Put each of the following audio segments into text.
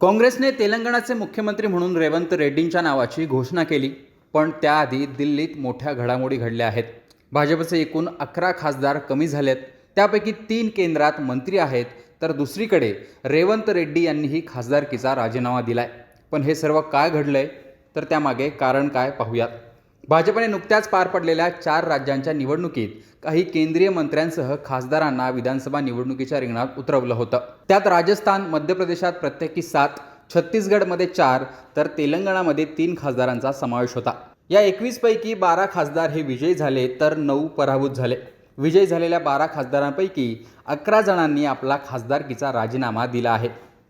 काँग्रेसने तेलंगणाचे मुख्यमंत्री म्हणून रेवंत रेड्डींच्या नावाची घोषणा केली पण त्याआधी दिल्लीत मोठ्या घडामोडी घडल्या आहेत. भाजपचे एकूण अकरा खासदार कमी झालेत. त्यापैकी तीन केंद्रात मंत्री आहेत तर दुसरीकडे रेवंत रेड्डी यांनीही खासदारकीचा राजीनामा दिलाय. पण हे सर्व काय घडलंय? तर त्यामागे कारण काय पाहूयात. भाजपने नुकत्याच पार पडलेल्या चार राज्यांच्या निवडणुकीत काही केंद्रीय मंत्र्यांसह खासदारांना विधानसभा निवडणुकीच्या रिंगणात उतरवलं होतं. त्यात राजस्थान मध्य प्रदेशात प्रत्येकी सात छत्तीसगडमध्ये चार तर तेलंगणामध्ये तीन खासदारांचा समावेश होता. या एकवीस पैकी बारा खासदार हे विजयी झाले तर नऊ पराभूत झाले. विजयी झालेल्या बारा खासदारांपैकी अकरा जणांनी आपला खासदारकीचा राजीनामा दिला आहे.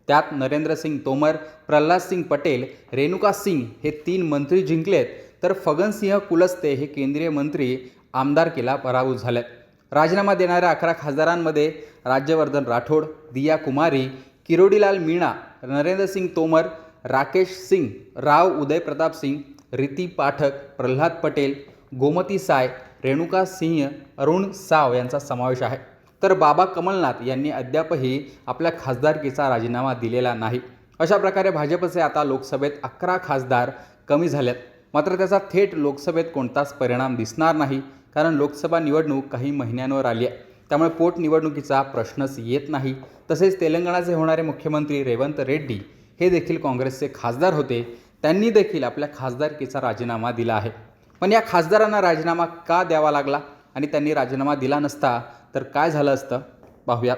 त्यात नरेंद्र सिंग तोमर प्रल्हाद सिंग पटेल रेणुका सिंग हे तीन मंत्री जिंकलेत. तर फगनसिंह कुलस्ते हे केंद्रीय मंत्री आमदारकीला पराभूत झालेत राजीनामा देणाऱ्या अकरा खासदारांमध्ये राज्यवर्धन राठोड दिया कुमारी किरोडीलाल मीणा नरेंद्रसिंग तोमर राकेश सिंग राव उदय प्रताप सिंग रिती पाठक प्रल्हाद पटेल गोमती साय रेणुका सिंह अरुण साव यांचा समावेश आहे. तर बाबा कमलनाथ यांनी अद्यापही आपल्या खासदारकीचा राजीनामा दिलेला नाही. अशा प्रकारे भाजपचे आता लोकसभेत अकरा खासदार कमी झाल्यात मात्र त्याचा थेट लोकसभेत कोणताच परिणाम दिसणार नाही कारण लोकसभा निवडणूक काही महिन्यांवर आली आहे. त्यामुळे पोटनिवडणुकीचा प्रश्नच येत नाही. तसेच तेलंगणाचे होणारे मुख्यमंत्री रेवंत रेड्डी हे देखील काँग्रेसचे खासदार होते. त्यांनी देखील आपल्या खासदारकीचा राजीनामा दिला आहे. पण या खासदारांना राजीनामा का द्यावा लागला आणि त्यांनी राजीनामा दिला नसता तर काय झालं असतं? पाहूयात.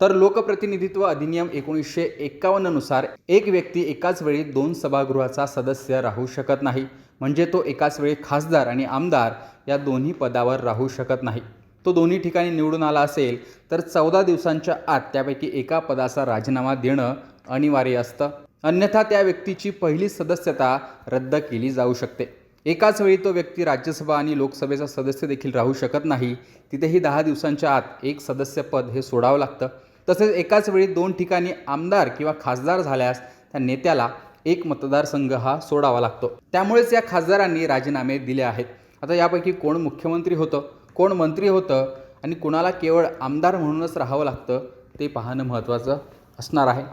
तर लोकप्रतिनिधित्व अधिनियम एकोणीसशे एक्कावन्ननुसार एक व्यक्ती एकाच वेळी दोन सभागृहाचा सदस्य राहू शकत नाही. म्हणजे तो एकाच वेळी खासदार आणि आमदार या दोन्ही पदावर राहू शकत नाही. तो दोन्ही ठिकाणी निवडून आला असेल तर चौदा दिवसांच्या आत त्यापैकी एका पदाचा राजीनामा देणं अनिवार्य असतं. अन्यथा त्या व्यक्तीची पहिली सदस्यता रद्द केली जाऊ शकते. एकाच वेळी तो व्यक्ती राज्यसभा आणि लोकसभेचा सदस्य देखील राहू शकत नाही. तिथेही दहा दिवसांच्या आत एक सदस्यपद हे सोडावं लागतं. तसेच एकाच वेळी दोन ठिकाणी आमदार किंवा खासदार झाल्यास त्या नेत्याला एक मतदारसंघ हा सोडावा लागतो. त्यामुळेच या खासदारांनी राजीनामे दिले आहेत. आता यापैकी कोण मुख्यमंत्री होतं कोण मंत्री होतं आणि कुणाला केवळ आमदार म्हणूनच राहावं लागतं ते पाहणं महत्त्वाचं असणार आहे.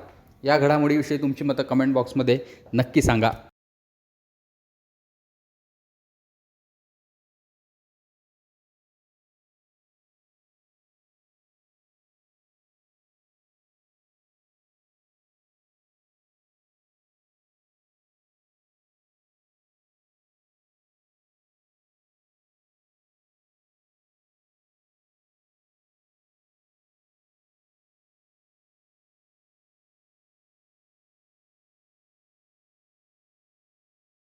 या घडामोडीविषयी तुमची मतं कमेंट बॉक्समध्ये नक्की सांगा.